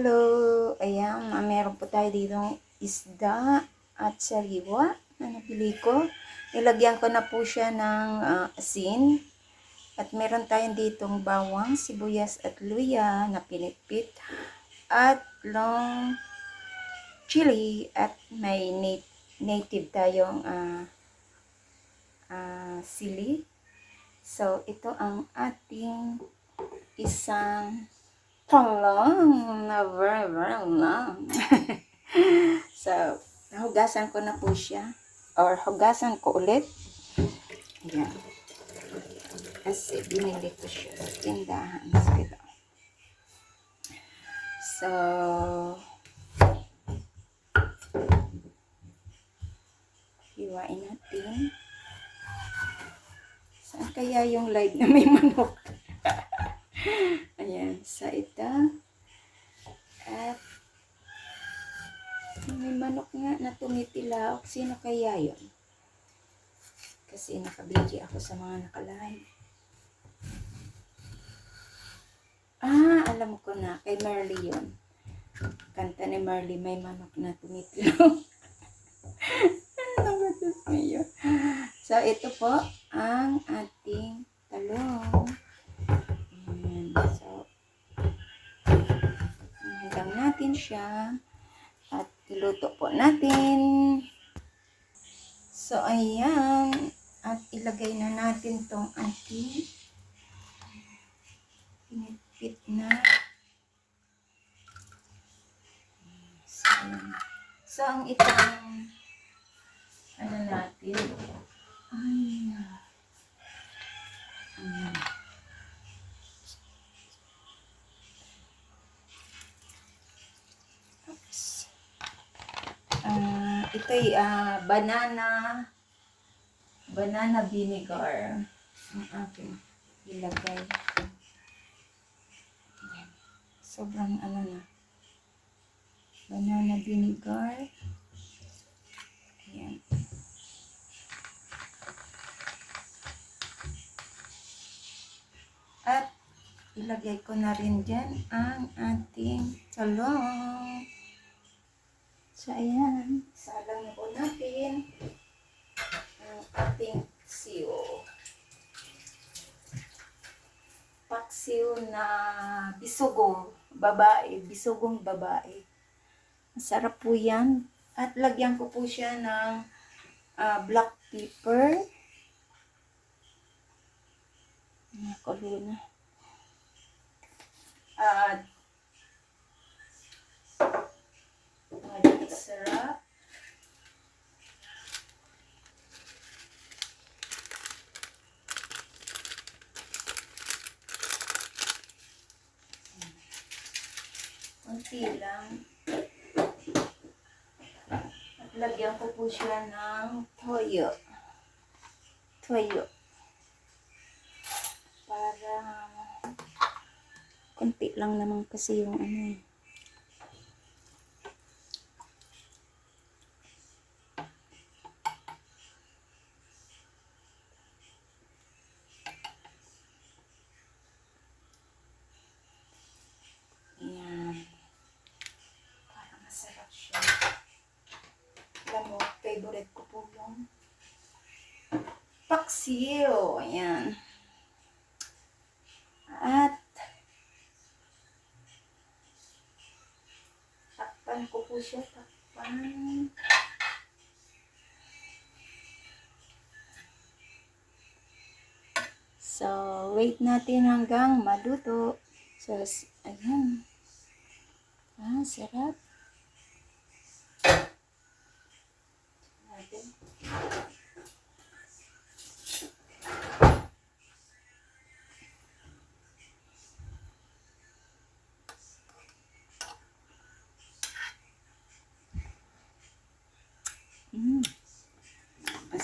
Hello! Ayan, ah, meron po tayo dito isda at sariwa na napili ko. Nilagyan ko na po siya ng ah, asin. At meron tayong ditong bawang, sibuyas at luya na pinipit. At long chili at may nat- native tayong ah, ah, sili. So, ito ang ating isang Panglong na very, very long. so, nahugasan ko na po siya. Or hugasan ko ulit. Ayan. Kasi binili ko siya sa tindahan. So, ito. So, hiwain natin. Saan kaya yung live na may manok? Ayan, sa ita. At may manok nga na tumitilaok. Sino kaya yun? Kasi nakabidyo ako sa mga nakalive. Ah, alam ko na. Kay Marley yun. Kanta ni Marley, may manok na tumitilaok. ano ba? So, ito po ang ating talong. Siya. At iluto po natin. So, ayan. At ilagay na natin tong ating pinipit na. So, so ang itong ano natin. Ay, ayan. Ito ay ah, banana banana vinegar ang aking ilagay. Sobrang ano na. Banana vinegar. Ayan. At ilagay ko na rin dyan ang ating talong. So, ayan. Salang na po natin ang ating siyo. Paksiw na bisugo, babae, bisugong babae. Masarap po yan. At lagyan ko po siya ng ah, black pepper. Nakulo na. At Magiging sarap. Lang. At lagyan ko po siya ng toyo. Toyo. Para kunti lang naman kasi yung ano eh. Ayan. Para masarap siya. Alam mo, yung paksiw. Ayan. At takpan ko po siya. Takpan. So, wait natin hanggang maluto. So, ayan. Ah, sarap.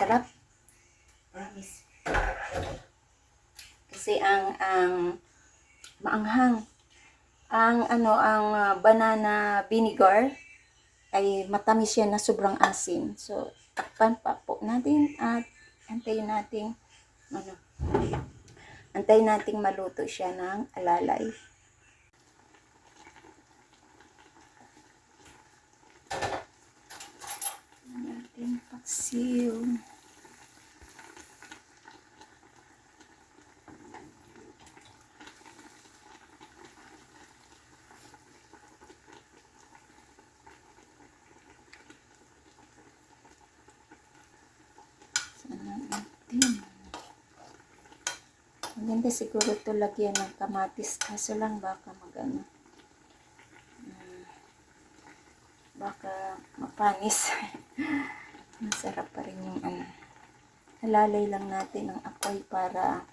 sarap. Promise. Kasi ang ang maanghang ang ano ang ah, banana vinegar ay matamis yan na sobrang asin. So takpan pa po natin at antayin natin ano antayin nating maluto siya ng alalay. Natin paksiw. Sana natin. Maganda siguro ito lagyan ng kamatis. Kaso lang baka magano. Hmm, baka mapanis. Masarap pa rin yung ano. Alalay lang natin ang apoy para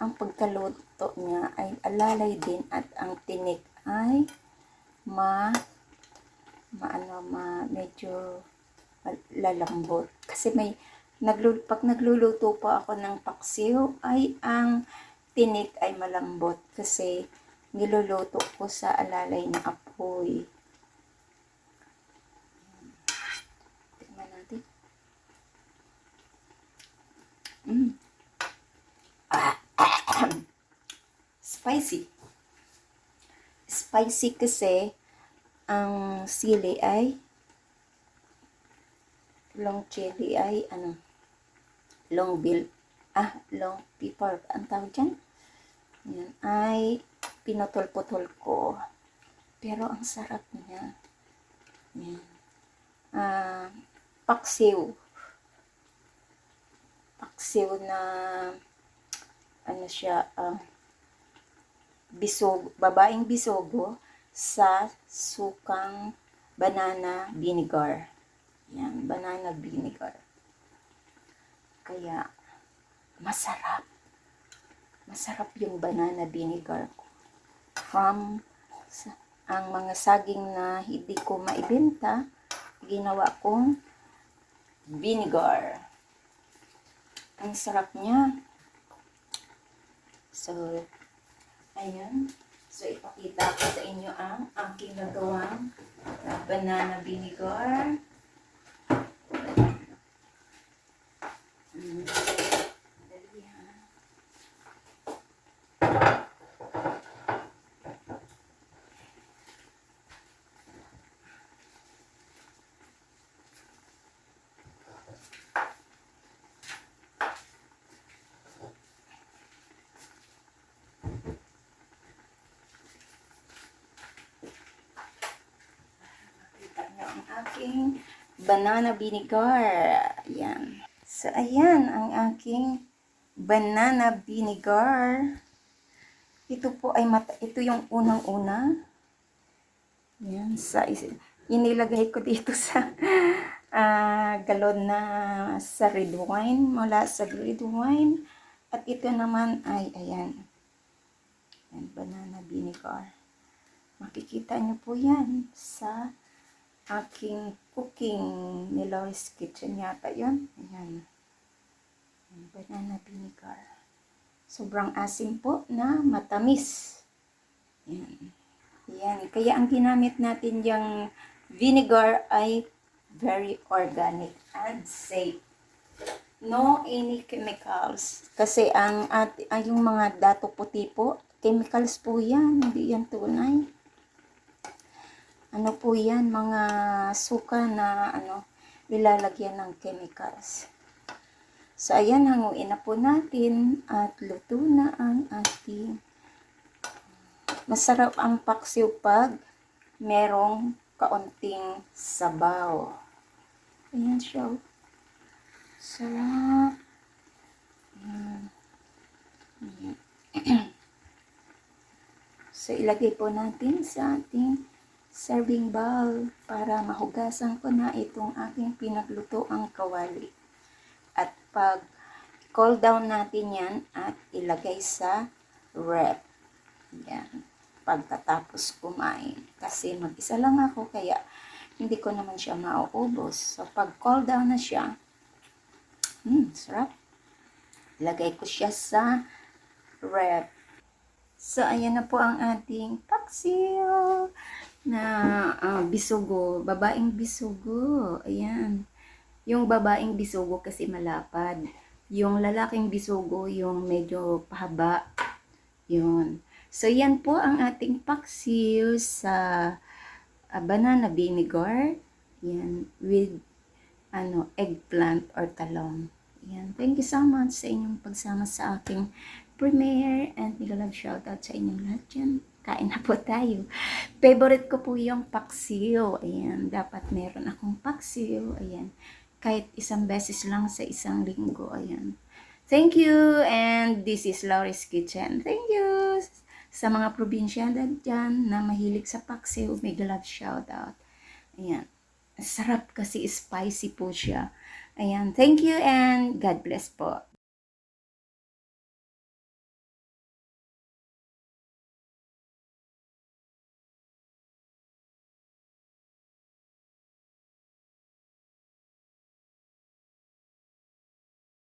ang pagkaluto niya ay alalay din at ang tinik ay ma maano ma medyo lalambot kasi may naglul pag nagluluto pa ako ng paksiw ay ang tinik ay malambot kasi niluluto ko sa alalay na apoy. Tingnan natin. Mm. Spicy. Spicy kasi ang sili ay long chili ay ano long bill. Ah long pepper ang tawag dyan? Yan. Ay pinutol-putol ko. Pero ang sarap niya. Yan. Ah paksiw. Paksiw na ano siya ah bisog babaeng bisogo sa sukang banana vinegar. Yan, banana vinegar. Kaya, masarap. Masarap yung banana vinegar ko. From sa, ang mga saging na hindi ko maibenta, ginawa kong vinegar. Ang sarap niya. So, ayan. So, ipakita ko sa inyo ang aking nagawang banana vinegar. Aking banana vinegar. Ayan. So, ayan ang aking banana vinegar. Ito po ay mata, ito yung unang-una. Yan, sa inilagay ko dito sa ah, galon na sa red wine, mula sa red wine. At ito naman ay, ayan, yan, banana vinegar. Makikita niyo po yan sa aking cooking ni Loris Kitchen yata yun. Ayan. Banana vinegar. Sobrang asim po na matamis. Ayan. Ayan. Kaya ang ginamit natin yung vinegar ay very organic and safe. No any chemicals. Kasi ang, at, ang yung mga dato puti po, chemicals po yan. Hindi yan tunay ano po yan, mga suka na ano, nilalagyan ng chemicals. So, ayan, hanguin na po natin at luto na ang ating masarap ang paksiw pag merong kaunting sabaw. Ayan siya. oh. Sarap. Ayan. so, ilagay po natin sa ating serving bowl para mahugasan ko na itong aking pinagluto ang kawali. Pag cool down natin yan at ilagay sa rep. Yan. Pagkatapos kumain. Kasi mag-isa lang ako kaya hindi ko naman siya mauubos. So pag cool down na siya, hmm, sarap. Ilagay ko siya sa rep. So, ayan na po ang ating paksiw na ah, bisugo, babaeng bisugo. Ayan. Yung babaeng bisugo kasi malapad. Yung lalaking bisugo, yung medyo pahaba. Yun. So, yan po ang ating paksiw sa ah, banana vinegar. Yan. With ano, eggplant or talong. Ayan. Thank you so much sa inyong pagsama sa aking premiere and mega love shoutout sa inyong lahat dyan. Kain na po tayo. Favorite ko po yung paksiw. Ayan. Dapat meron akong paksiw. Ayan. Kahit isang beses lang sa isang linggo. Ayan. Thank you and this is Laurie's Kitchen. Thank you sa mga probinsyada dyan na mahilig sa paksiw. Mega love shoutout. Ayan. Sarap kasi spicy po siya. Ayan. Thank you and God bless po.